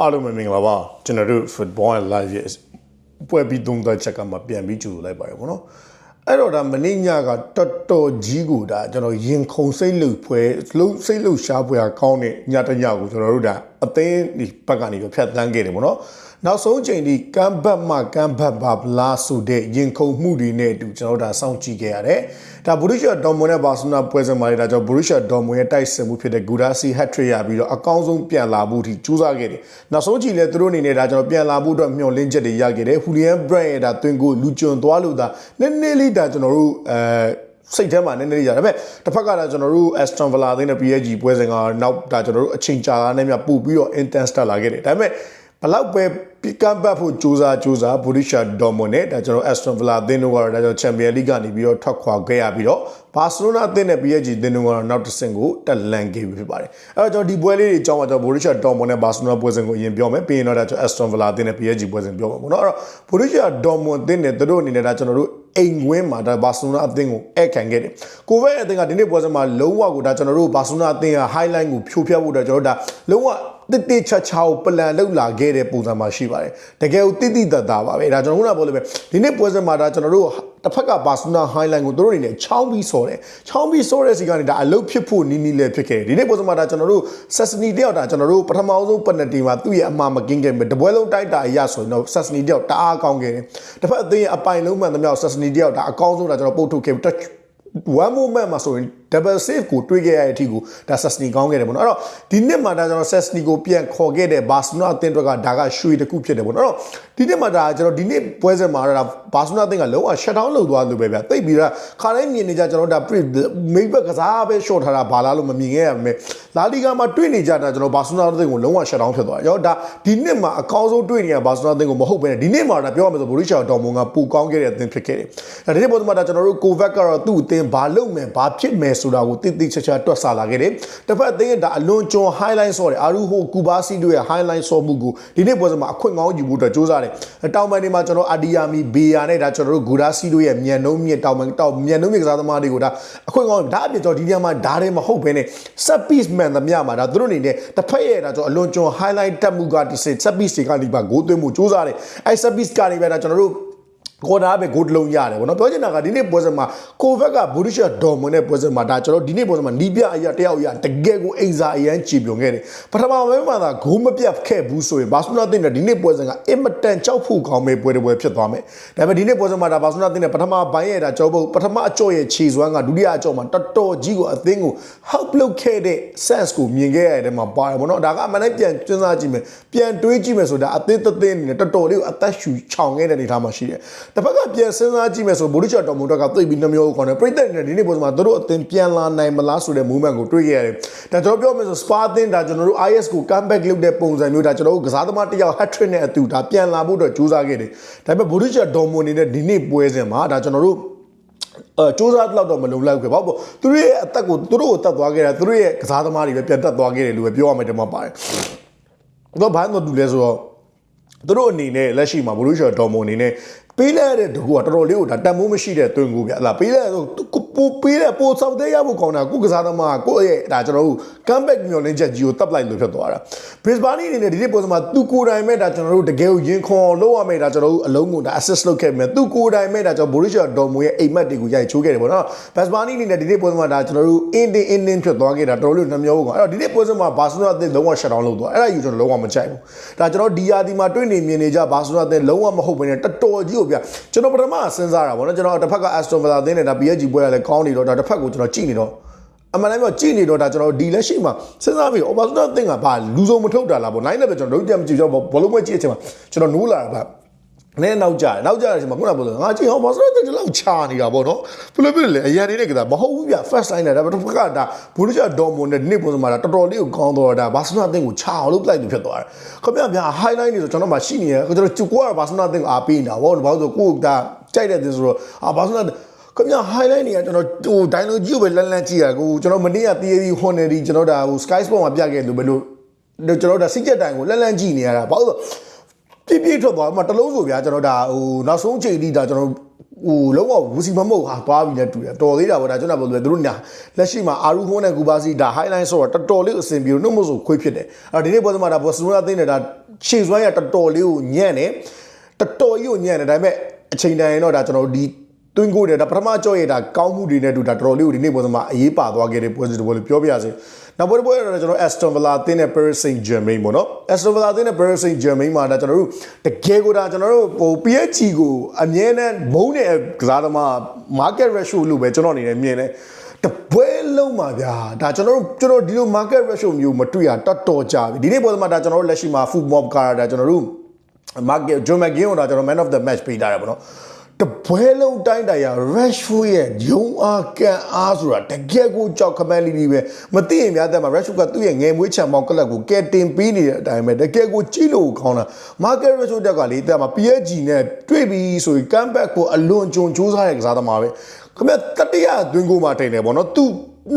အားလုံးပဲမင်္ဂလာပါကျွန်တော်တို့ football and live ရဲ့ပွဲပြီးသုံးသက်ချက်ကမှပြန်ပြီးကြိုလိုက်ပါတယ်ဗောနော်အဲ့တော့ဒါမင်းညကတော်တော်ကြီးကိုဒါကျွန်တော်ရင်ခုန်စိတ်လှုပ်ဖွဲလှုပ်စိတ်လှုပ်ရှားပွဲကောင်းတဲ့ညတညကိုကျွန်တော်တို့ဒါအသင်းဒီဘက်ကနေတော့ဖြတ်တန်းခဲ့တယ်ဗောနော် နောက်ဆုံးချိန်ဒီကမ်ဘတ်မှကမ်ဘတ်ပါဗလာဆိုတဲ့ရင်ခုန်မှုတွေနဲ့အတူကျွန်တော်တို့ဒါစောင့်ကြည့်ခဲ့ရတယ်ဒါဘူရစ်ရှာဒေါ်မွန်နဲ့ဘာစနာပွဲစဉ်မှာလည်းဒါကြောင့်ဘူရစ်ရှာဒေါ်မွန်ရဲ့တိုက်စစ်မှုဖြစ်တဲ့ဂူဒါစီဟက်ထရစ်ရပြီးတော့အကောင်းဆုံးပြန်လာဖို့ထိကြိုးစားခဲ့တယ်နောက်ဆုံးချိန်လည်းသူတို့အနေနဲ့ဒါကျွန်တော်ပြန်လာဖို့အတွက်မျှော်လင့်ချက်တွေရခဲ့တယ်ဟူလီယန်ဘရန်ရဲ့ဒါတွင်ကိုလူကျွံသွားလို့ဒါနည်းနည်းလေးဒါကျွန်တော်တို့အဲစိတ်ထဲမှာနည်းနည်းလေးရတယ်ဒါပေမဲ့တစ်ဖက်ကလည်းကျွန်တော်တို့ Aston Villa အသင်းနဲ့ PSG ပွဲစဉ်ကနောက်ဒါကျွန်တော်တို့အချိန်ကြာလာနေမြပို့ပြီးတော့ intense တက်လာခဲ့တယ်ဒါပေမဲ့ဘလောက်ပဲ ကမ်ဘတ်ဖို့စူးစမ်းစူးစမ်းဘူရီရှာဒေါ်မွန်နဲ့ဒါကျွန်တော် Aston Villa အသင်းတို့ကတော့ဒါကျွန်တော်ချန်ပီယံလိကနေပြီးတော့ထွက်ခွာခဲ့ရပြီးတော့ဘာစီလိုနာအသင်းနဲ့ PSG အသင်းတို့ကတော့နောက်တစ်ဆင့်ကိုတက်လန်ခဲ့ပြီဖြစ်ပါတယ်အဲတော့ကျွန်တော်ဒီပွဲလေးတွေအကြောင်းမှာကျွန်တော်ဘူရီရှာဒေါ်မွန်နဲ့ဘာစီလိုနာပွဲစဉ်ကိုအရင်ပြောမယ်ပြီးရင်တော့ဒါကျွန်တော် Aston Villa အသင်းနဲ့ PSG ပွဲစဉ်ပြောမှာပေါ့နော်အဲ့တော့ဘူရီရှာဒေါ်မွန်အသင်းနဲ့သူတို့အနေနဲ့ဒါကျွန်တော်တို့အိမ်ဝင်းမှာဒါဘာစီလိုနာအသင်းကိုဧည့်ခံခဲ့တယ်ကိုဗစ်အသင်းကဒီနေ့ပွဲစဉ်မှာလုံးဝကိုဒါကျွန်တော်တို့ဘာစီလိုနာအသင်းက highlight ကိုဖြိုးဖျက်ဖို့အတွက်ကျွန်တော်တို့ဒါလုံးဝ တိတိချာချာကိုပလန်လောက်လာခဲ့တဲ့ပုံစံမှာရှိပါတယ်တကယ်ကိုတိတိတတ်တာပါပဲဒါကျွန်တော်ခုနပြောလို့ပဲဒီနေ့ပွဲစဉ်မှာဒါကျွန်တော်တို့တစ်ဖက်ကဘာစနာဟိုင်းလိုင်းကိုတို့အနေနဲ့ချောင်းပြီးဆော်တယ်ချောင်းပြီးဆော်တဲ့စီကနေဒါအလုတ်ဖြစ်ဖို့နီးနီးလေးဖြစ်ခဲ့တယ်ဒီနေ့ပွဲစဉ်မှာဒါကျွန်တော်တို့ဆက်စနီတယောက်ဒါကျွန်တော်တို့ပထမဆုံးပနတီမှာသူ့ရဲ့အမှားမကင်းခဲ့မယ်တပွဲလုံးတိုက်တာအရဆိုရင်တော့ဆက်စနီတယောက်တအားကောင်းခဲ့တယ်တစ်ဖက်အသင်းရဲ့အပိုင်လုံးမှန်သမျှဆက်စနီတယောက်ဒါအကောင်းဆုံးဒါကျွန်တော်ပုတ်ထုတ်ခဲ့ one moment မှာဆိုရင် double save ကိုတွေးခဲ့ရတဲ့အထိကိုဒါ Sesni ကောင်းခဲ့တယ်ပေါ့နော်အဲ့တော့ဒီနှစ်မှာဒါကျွန်တော် Sesni ကိုပြန်ခေါ်ခဲ့တဲ့ Barcelona အသင်းအတွက်ကဒါကရွှေတစ်ခုဖြစ်တယ်ပေါ့နော်အဲ့တော့ဒီနှစ်မှာဒါကျွန်တော်ဒီနှစ်ပွဲစဉ်မှာဒါ Barcelona အသင်းကလုံးဝ shut down လုပ်သွားလို့ပဲဗျတိတ်ပြီးတော့ခါတိုင်းမြင်နေကြကျွန်တော်ဒါမိဘကစားပဲ short ထားတာဘာလားလို့မမြင်ခဲ့ရမယ်လာလီဂါမှာတွေ့နေကြတာကျွန်တော် Barcelona အသင်းကိုလုံးဝ shut down ဖြစ်သွားတယ်ကျွန်တော်ဒါဒီနှစ်မှာအကောင်းဆုံးတွေ့နေရ Barcelona အသင်းကိုမဟုတ်ဘဲနဲ့ဒီနှစ်မှာဒါပြောရမယ်ဆို Borussia Dortmund ကပူကောင်းခဲ့တဲ့အသင်းဖြစ်ခဲ့တယ်ဒါဒီနေ့ပုံစံမှာဒါကျွန်တော်တို့ Kovac ကတော့သူ့အသင်းဘာလုပ်မယ်ဘာဖြစ်မယ်ဆိုတာကိုတိတိကျကျတွက်ဆလာခဲ့တယ်။တစ်ဖက်အသင်းကဒါအလွန်ကျွံ highlight ဆော့တယ်အာရူဟိုကူဘာစီတို့ရဲ့ highlight ဆော့မှုကိုဒီနေ့ပွဲစဉ်မှာအခွင့်ကောင်းယူဖို့အတွက်စူးစမ်းတယ်။တောင်ပိုင်းတွေမှာကျွန်တော်အာဒီယာမီဘေယာနဲ့ဒါကျွန်တော်တို့ဂူဒါစီတို့ရဲ့မြန်နှုံးမြစ်တောင်ပိုင်းတောင်မြန်နှုံးမြစ်ကစားသမားတွေကိုဒါအခွင့်ကောင်းဒါအပြင်ကျွန်တော်ဒီနေရာမှာဒါတွေမဟုတ်ဘဲနဲ့ set piece man သမျှမှာဒါသူတို့အနေနဲ့တစ်ဖက်ရဲ့ဒါကျွန်တော်အလွန်ကျွံ highlight တက်မှုကဒီ set piece တွေကနေပါဂိုးသွင်းမှုစူးစမ်းတယ်။အဲ set piece ကနေပဲဒါကျွန်တော်တို့ ကိုဒါပဲဂိုးတလုံးရတယ်ဗောနော်ပြောချင်တာကဒီနေ့ပွဲစဉ်မှာကိုဗက်ကဘူရီရှာဒေါ်မွန်နဲ့ပွဲစဉ်မှာဒါကျွန်တော်ဒီနေ့ပွဲစဉ်မှာနီးပြအရာတယောက်အရာတကယ်ကိုအိမ်စာအရန်ကြည်ပြုံခဲ့တယ်ပထမပိုင်းမှာသာဂိုးမပြတ်ခဲ့ဘူးဆိုရင်ဘာစနာတင်တဲ့ဒီနေ့ပွဲစဉ်ကအင်မတန်ကြောက်ဖို့ကောင်းမဲ့ပွဲတစ်ပွဲဖြစ်သွားမယ်ဒါပေမဲ့ဒီနေ့ပွဲစဉ်မှာဒါဘာစနာတင်တဲ့ပထမပိုင်းရဲ့ဒါကြောပုတ်ပထမအကြော့ရဲ့ခြေစွမ်းကဒုတိယအကြော့မှာတော်တော်ကြီးကိုအသင်းကို help လုပ်ခဲ့တဲ့ sense ကိုမြင်ခဲ့ရတဲ့မှာပါတယ်ဗောနော်ဒါကအမှန်တည်းပြန်စဉ်းစားကြည့်မယ်ပြန်တွေးကြည့်မယ်ဆိုတာအသင်းသသင်းအနေနဲ့တော်တော်လေးကိုအသက်ရှူချောင်ခဲ့တဲ့အနေအထားမှာရှိတယ်တစ်ဖက်ကပြန်စဉ်းစားကြည့်မယ်ဆိုဘူရီချာတော်မူတော့ကသိပ်ပြီးနှမျိုးခေါ်တယ်ပြိတ္တနဲ့ဒီနေ့ပုံစံမှာတို့အသင်းပြန်လာနိုင်မလားဆိုတဲ့ movement ကိုတွေးခဲ့ရတယ်ဒါကျွန်တော်ပြောမယ်ဆို spa အသင်းဒါကျွန်တော်တို့ IS ကို comeback လုပ်တဲ့ပုံစံမျိုးဒါကျွန်တော်တို့ကစားသမားတစ်ယောက် hat trick နဲ့အတူဒါပြန်လာဖို့အတွက်ကြိုးစားခဲ့တယ်ဒါပေမဲ့ဘူရီချာတော်မူနေတဲ့ဒီနေ့ပွဲစဉ်မှာဒါကျွန်တော်တို့အဲစူးစမ်းတော့တော့မလုံလောက်ခဲ့ဘာလို့သူတို့ရဲ့အသက်ကိုသူတို့ကိုတတ်သွားခဲ့တာသူတို့ရဲ့ကစားသမားတွေပဲပြန်တက်သွားခဲ့တယ်လို့ပဲပြောရမယ်တမပါတယ်တော့ဘာလို့တူလဲဆိုတော့သူတို့အနေနဲ့လက်ရှိမှာဘလူးရှော်ဒေါ်မွန်အနေနဲ့ ပေးလိုက်တဲ့တကူကတော်တော်လေးကိုဒါတန်မိုးမရှိတဲ့တွင်ကူဗျအလားပေးလိုက်ဆို ပိုပေးတဲ့ပိုဆောက်တဲ့ရဖို့ကောင်းတာကိုကစားသမားကိုရဲ့ဒါကျွန်တော်တို့ comeback မျောလင်းချက်ကြီးကိုတပ်လိုက်လို့ဖြစ်သွားတာ Brisbane အနေနဲ့ဒီနေ့ပုံစံမှာသူကိုယ်တိုင်မဲ့ဒါကျွန်တော်တို့တကယ်ကိုရင်ခွန်လောက်ရမယ်ဒါကျွန်တော်တို့အလုံးကိုဒါ assist လုပ်ခဲ့မယ်သူကိုယ်တိုင်မဲ့ဒါကျွန်တော် Borussia Dortmund ရဲ့အိမ်မက်တွေကိုရိုက်ချိုးခဲ့တယ်ပေါ့နော် Brisbane အနေနဲ့ဒီနေ့ပုံစံမှာဒါကျွန်တော်တို့ in in in in ဖြစ်သွားခဲ့တာတော်တော်လေးနှမျောဖို့ကောအဲ့တော့ဒီနေ့ပုံစံမှာ Barcelona အသင်းလုံးဝ shut down လုပ်သွားအဲ့ဒါယူကျွန်တော်လုံးဝမကြိုက်ဘူးဒါကျွန်တော်ဒီယာဒီမှာတွေ့နေမြင်နေကြ Barcelona အသင်းလုံးဝမဟုတ်ဘဲနဲ့တော်တော်ကြီးကိုဗျကျွန်တော်ပထမစဉ်းစားတာပေါ့နော်ကျွန်တော်တစ်ဖက်က Aston Villa အသင်းနဲ့ဒါ PSG ပွဲရလဲကောင်းနေတော့ဒါတစ်ဖက်ကိုကျွန်တော်ကြည့်နေတော့အမှန်တမ်းပြောကြည့်နေတော့ဒါကျွန်တော်ဒီလက်ရှိမှာစဉ်းစားပြီး Barcelona အသင်းကဘာလူစုံမထုတ်တာလားပေါ့နိုင်လည်းပဲကျွန်တော်လုံးတမကြည့်တော့ဘောလုံးမကြည့်အချိန်မှာကျွန်တော်နိုးလာတာဗျနဲနောက်ကြတယ်နောက်ကြတဲ့အချိန်မှာခုနကပြောလို့ငါကြည့်ဟောဘာလို့ဒီလောက်ချာနေတာပေါ့နော်ဘယ်လိုဖြစ်လဲအရန်နေတဲ့ကစားမဟုတ်ဘူးဗျ first line နဲ့ဒါပေမဲ့တစ်ခါဒါဘူရချာဒေါ်မွန်နဲ့ဒီနေ့ပုံစံမှာတော်တော်လေးကိုကောင်းတော့တာဘာစနာအသင်းကိုချာအောင်လုပ်လိုက်လို့ဖြစ်သွားတယ်ခင်ဗျာဗျာ highlight နေဆိုကျွန်တော်မှရှိနေရကျွန်တော်ကျူကွာဘာစနာအသင်းကိုအားပေးနေတာဗောဘာလို့ဆိုကိုကဒါကြိုက်တဲ့တင်ဆိုတော့အာဘာစနာ ခင်ဗျာ highlight နေကကျွန်တော်ဟို dialogue ကြီးကိုပဲလန်းလန်းကြည့်ရကိုကျွန်တော်မနေ့က theory ဟွန်နေဒီကျွန်တော်ဒါဟို sky sport မှာပြခဲ့လို့ဘယ်လိုကျွန်တော်ဒါစိတ်ကြက်တိုင်ကိုလန်းလန်းကြည့်နေရတာဘာလို့ပြည့်ပြည့်ထွက်သွားမှတလုံးဆိုဗျာကျွန်တော်ဒါဟိုနောက်ဆုံးချိန်ထိဒါကျွန်တော်ဟိုလုံးဝဝူစီမမုတ်ဟာသွားပြီနဲ့တူတယ်တော်သေးတာပေါ့ဒါကျွန်တော်ပြောလို့သူတို့ညာလက်ရှိမှာအာရူဟွန်းနဲ့ကူပါစီဒါ highline ဆိုတော့တော်တော်လေးအဆင်ပြေလို့နှုတ်မဆိုခွေးဖြစ်တယ်အဲ့ဒီနေ့ပွဲစမှာဒါဘော်စနိုနာသိနေဒါရှေ့စွမ်းရတော်တော်လေးကိုညံ့တယ်တော်တော်ကြီးကိုညံ့တယ်ဒါပေမဲ့အချိန်တန်ရင်တော့ဒါကျွန်တော်တို့ဒီ တွင်းကိုတယ်ဒါပထမကြော့ရတာကောင်းမှုတွေနဲ့တူဒါတော်တော်လေးကိုဒီနေ့ပုံစံမှာအရေးပါသွားခဲ့တဲ့ပွဲစဉ်တစ်ပွဲလို့ပြောပြရစေနောက်ပွဲတစ်ပွဲတော့ကျွန်တော် Aston Villa အသင်းနဲ့ Paris Saint-Germain ပေါ့နော် Aston Villa အသင်းနဲ့ Paris Saint-Germain မှာဒါကျွန်တော်တို့တကယ်ကိုဒါကျွန်တော်တို့ဟို PSG ကိုအမြဲတမ်းမုန်းတဲ့ကစားသမား market ratio လို့ပဲကျွန်တော်အနေနဲ့မြင်တယ်တပွဲလုံးပါဗျာဒါကျွန်တော်တို့ကျွန်တော်ဒီလို market ratio မျိုးမတွေ့ရတော်တော်ကြာပြီဒီနေ့ပွဲမှာဒါကျွန်တော်တို့လက်ရှိမှာ football ကားဒါကျွန်တော်တို့ market John McGinn ကိုတော့ကျွန်တော် man of the match ပေးထားတယ်ပေါ့နော် တပွဲလုံးတိုင်းတိုင်ရ Rashford ရဲ့ဂျုံအားကန်အားဆိုတာတကယ်ကိုကြောက်ခမန်းလီလီပဲမသိရင်များတဲ့မှာ Rashford ကသူ့ရဲ့ငယ်မွေးချံပေါင်းကလပ်ကိုကဲတင်ပေးနေတဲ့အတိုင်းပဲတကယ်ကိုကြည့်လို့ကောင်းတာ Market Rashford တက်ကလေတဲ့မှာ PSG နဲ့တွေ့ပြီးဆိုရင် comeback ကိုအလွန်ကြုံစူးစမ်းတဲ့ကစားသမားပဲခမတတိယအတွင်းကိုမှတင်တယ်ပေါ့နော်သူ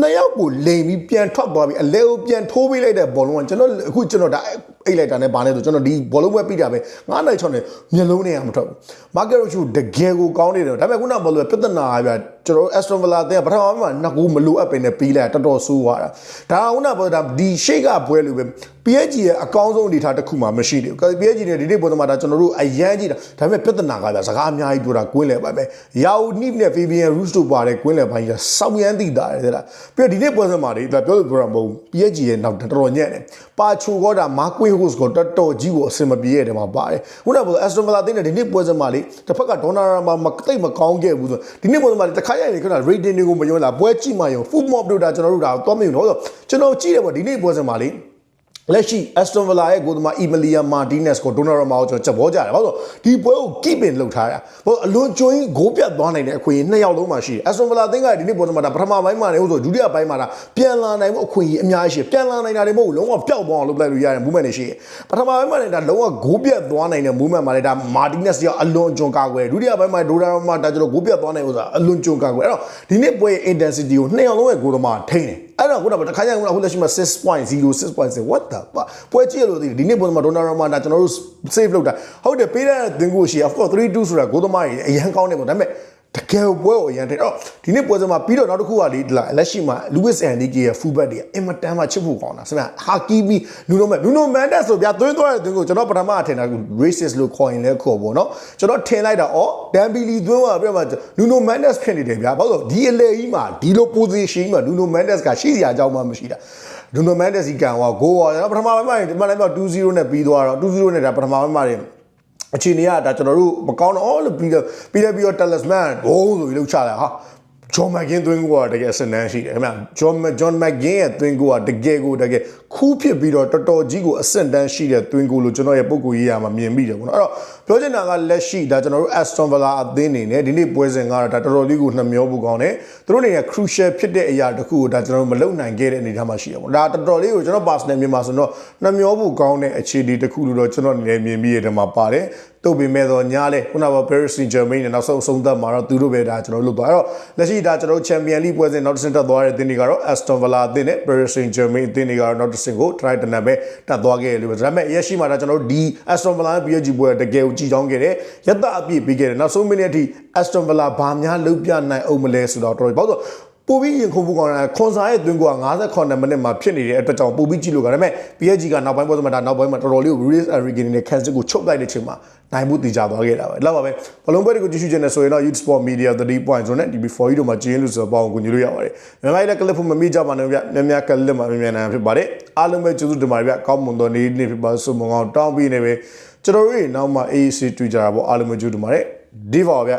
နှစ်ယောက်ကိုလိန်ပြီးပြန်ထွက်သွားပြီးအလဲကိုပြန်ထိုးပေးလိုက်တဲ့ဘောလုံးကကျွန်တော်အခုကျွန်တော်ဒါ အိတ်လိုက်တာနဲ့ဗာနဲ့ဆိုကျွန်တော်ဒီဘောလုံးပဲပြီးတာပဲ9နိုင်6နဲ့မျက်လုံးနဲ့မထွက်ဘူးမာကက်ရိုချူတကယ်ကိုကောင်းနေတယ်ဒါပေမဲ့ခုနဘောလုံးပြဿနာပြ ကျွန်တော် Aston Villa တဲ့ပထမမှာနှစ်ကူမလိုအပ်ပင်နဲ့ပြီးလိုက်တော်တော်ဆိုးသွားတာဒါကခုနဘောဒါဒီရှိတ်ကပွဲလို့ပဲ PSG ရဲ့အကောင်းဆုံးအနေထားတစ်ခုမှမရှိသေးဘူး PSG နဲ့ဒီနေ့ဘောလုံးမှာဒါကျွန်တော်တို့အရန်ကြည့်တာဒါပေမဲ့ပြဿနာကပြစကားအများကြီးပြောတာကွင်းလဲပါပဲရာဦးနိနဲ့ Fabian Ruiz တို့ပါတဲ့ကွင်းလဲပိုင်းကစောက်ရမ်းသိတာတယ်တဲ့လားပြီးတော့ဒီနေ့ပွဲစမှာလေဒါပြောလို့ပြောတာမဟုတ်ဘူး PSG ရဲ့နောက်တော်တော်ညံ့တယ်ပါချိုကောတာမာကွေဟိုစ်ကိုတော်တော်ကြီးကိုအစင်မပြေတဲ့မှာပါတယ်ခုနကပြော Aston Villa တင်းတဲ့ဒီနေ့ပွဲစမှာလေတစ်ဖက်ကဒေါနာရာမှာမတိတ်မကောင်းခဲ့ဘူးဆိုဒီနေ့ပွဲစမှာလေတစ်ခါရရင်ခုန rating တွေကိုမယုံလာပွဲကြည့်မှယုံ foot mob တို့ဒါကျွန်တော်တို့ဒါတော့မယုံတော့ကျွန်တော်ကြည့်တယ်ပေါ့ဒီနေ့ပွဲစမှာလေ လက်ရှိ Aston Villa ရဲ့ကိုယ်သမား Emilia Martinez ကို Donnarumma ကိုကျွန်တော်ချက်ဘောကြတယ်ဘာလို့ဒီပွဲကို keep in လုပ်ထားတာဘာအလွန်ကျွင်းဂိုးပြတ်သွားနိုင်တဲ့အခွင့်အရေးနှစ်ယောက်လုံးမှာရှိတယ် Aston Villa အသင်းကဒီနေ့ပွဲမှာဒါပထမပိုင်းမှာလည်းဟုတ်ဆိုဒုတိယပိုင်းမှာဒါပြန်လာနိုင်မှုအခွင့်အရေးအများကြီးရှိပြန်လာနိုင်တာတွေမဟုတ်ဘူးလုံးဝပျောက်သွားအောင်လုပ်လိုက်လို့ရတဲ့ movement တွေရှိတယ်ပထမပိုင်းမှာလည်းဒါလုံးဝဂိုးပြတ်သွားနိုင်တဲ့ movement မှာလည်းဒါ Martinez ကအလွန်ကျွန်းကာကွယ်ဒုတိယပိုင်းမှာ Donnarumma ဒါကျွန်တော်ဂိုးပြတ်သွားနိုင်ဥစားအလွန်ကျွန်းကာကွယ်အဲ့တော့ဒီနေ့ပွဲရဲ့ intensity ကိုနှစ်ယောက်လုံးရဲ့ဂိုးသမားထိန်းတယ်အဲ့တော့ခုနကတခါကျရင်ခုနကလက်ရှိမှာ6.0 6.0 what the fuck ပွဲကြည့်ရလို့ဒီနေ့ပုံမှာဒေါနာရမာဒါကျွန်တော်တို့ save လုပ်တာဟုတ်တယ်ပေးတဲ့သင်ကိုရှိ of course 3-2ဆိုတာဂိုးသမားကြီးအရန်ကောင်းတယ်ပေါ့ဒါပေမဲ့ တကယ်ပွဲကိုအရန်တယ်အဲ့တော့ဒီနေ့ပွဲစမှာပြီးတော့နောက်တစ်ခုကလေဒီလက်ရှိမှာ Luis Enrique ရဲ့ fullback တွေအင်မတန်မှချစ်ဖို့ကောင်းတာဆရာဟာကီဘီနူနိုမန်နူနိုမန်တက်ဆိုဗျာသွင်းသွားတဲ့သွင်းကိုကျွန်တော်ပထမအထင်တာ racist လို့ခေါ်ရင်လည်းခေါ်ပေါ့နော်ကျွန်တော်ထင်လိုက်တာဩဒန်ဘီလီသွင်းသွားပြမှာနူနိုမန်တက်ဖြစ်နေတယ်ဗျာဘာလို့ဒီအလေကြီးမှာဒီလို position မှာနူနိုမန်တက်ကရှိစရာအကြောင်းမှမရှိတာဒူနိုမန်တက်စီကန်ဟောဂိုးဟောကျွန်တော်ပထမပိုင်းမှာဒီမှာလည်းပြော2-0နဲ့ပြီးသွားတော့2-0နဲ့ဒါပထမပိုင်းမှာ အခြေအနေကဒါကျွန်တော်တို့မကောင်းတော့လို့ပြီးတော့ပြီးတော့ပြီးတော့ talisman ဘိုးဆိုပြီးလှုပ်ချလိုက်ဟာ ဂျွန်မက်ဂင်းသွင်းကိုကတကယ်အစနန်းရှိတယ်ခင်ဗျဂျွန်ဂျွန်မက်ဂင်းရဲ့သွင်းကိုကတကယ်ကိုတကယ်ခူးဖြစ်ပြီးတော့တော်တော်ကြီးကိုအစတန်းရှိတဲ့သွင်းကိုလို့ကျွန်တော်ရဲ့ပုံကိုရေးရမှာမြင်မိတယ်ပေါ့နော်အဲ့တော့ပြောချင်တာကလက်ရှိဒါကျွန်တော်တို့ Aston Villa အသင်းအနေနဲ့ဒီနေ့ပွဲစဉ်ကတော့ဒါတော်တော်လေးကိုနှမျောဖို့ကောင်းတယ်သူတို့အနေနဲ့ crucial ဖြစ်တဲ့အရာတစ်ခုကိုဒါကျွန်တော်တို့မလုပ်နိုင်ခဲ့တဲ့အနေအထားမှာရှိရပေါ့ဒါတော်တော်လေးကိုကျွန်တော် personal မြန်မာဆိုတော့နှမျောဖို့ကောင်းတဲ့အခြေအနေတစ်ခုလို့တော့ကျွန်တော်အနေနဲ့မြင်ပြီးရတဲ့မှာပါတယ် တုတ်ပေမဲ့တော့ညားလဲခုနက Paris Saint-Germain နဲ့နောက်ဆုံးအဆုံးသတ်မှာတော့သူတို့ပဲဒါကျွန်တော်တို့လုပ်သွားအဲ့တော့လက်ရှိဒါကျွန်တော်တို့ Champion League ပွဲစဉ်နောက်တစ်ဆင့်တက်သွားတဲ့တင်းတွေကတော့ Aston Villa အသင်းနဲ့ Paris Saint-Germain အသင်းတွေကတော့နောက်တစ်ဆင့်ကို try တနက်ပဲတက်သွားခဲ့တယ်လို့ပဲဒါပေမဲ့ရက်ရှိမှာဒါကျွန်တော်တို့ဒီ Aston Villa နဲ့ PSG ပွဲတကယ်ကိုကြည်တောင်းခဲ့တယ်ရတအပြည့်ပြီးခဲ့တယ်နောက်ဆုံးမိနစ်အထိ Aston Villa ဘာများလုပ်ပြနိုင်အောင်မလဲဆိုတော့တော်တော်ဘာလို့ ပိုပြီးရင်ခုန်ဖို့ကောင်းတာခွန်စာရဲ့သွင်းကိုက58မိနစ်မှာဖြစ်နေတဲ့အတွက်ကြောင့်ပိုပြီးကြည့်လို့ကဒါပေမဲ့ PSG ကနောက်ပိုင်းပွဲစမှာဒါနောက်ပိုင်းမှာတော်တော်လေးကို Ruiz Enrique နဲ့ Kansas ကိုချုပ်လိုက်တဲ့အချိန်မှာနိုင်မှုတည်ကြသွားခဲ့တာပဲလောက်ပါပဲဘလုံးပွဲတွေကိုကြည့်ရှုခြင်းနဲ့ဆိုရင်တော့ Youth Sport Media 3 points နဲ့ DB4 တို့မှာကျင်းလို့ဆိုတော့ပေါအောင်ကိုညလို့ရပါတယ်မြန်မာပြည်လည်းကလစ်ဖို့မမိကြပါနဲ့ဗျများများကလစ်မှာမြန်မြန်နိုင်ဖြစ်ပါတယ်အားလုံးပဲကျေးဇူးတင်ပါတယ်ဗျကောင်းမွန်သောနေ့နေ့ဖြစ်ပါဆုမွန်ကောင်းတောင်းပြီးနေပဲကျွန်တော်တို့နောက်မှ AAC တွေ့ကြတာပေါ့အားလုံးပဲကျေးဇူးတင်ပါတယ်ဒီပါဗျ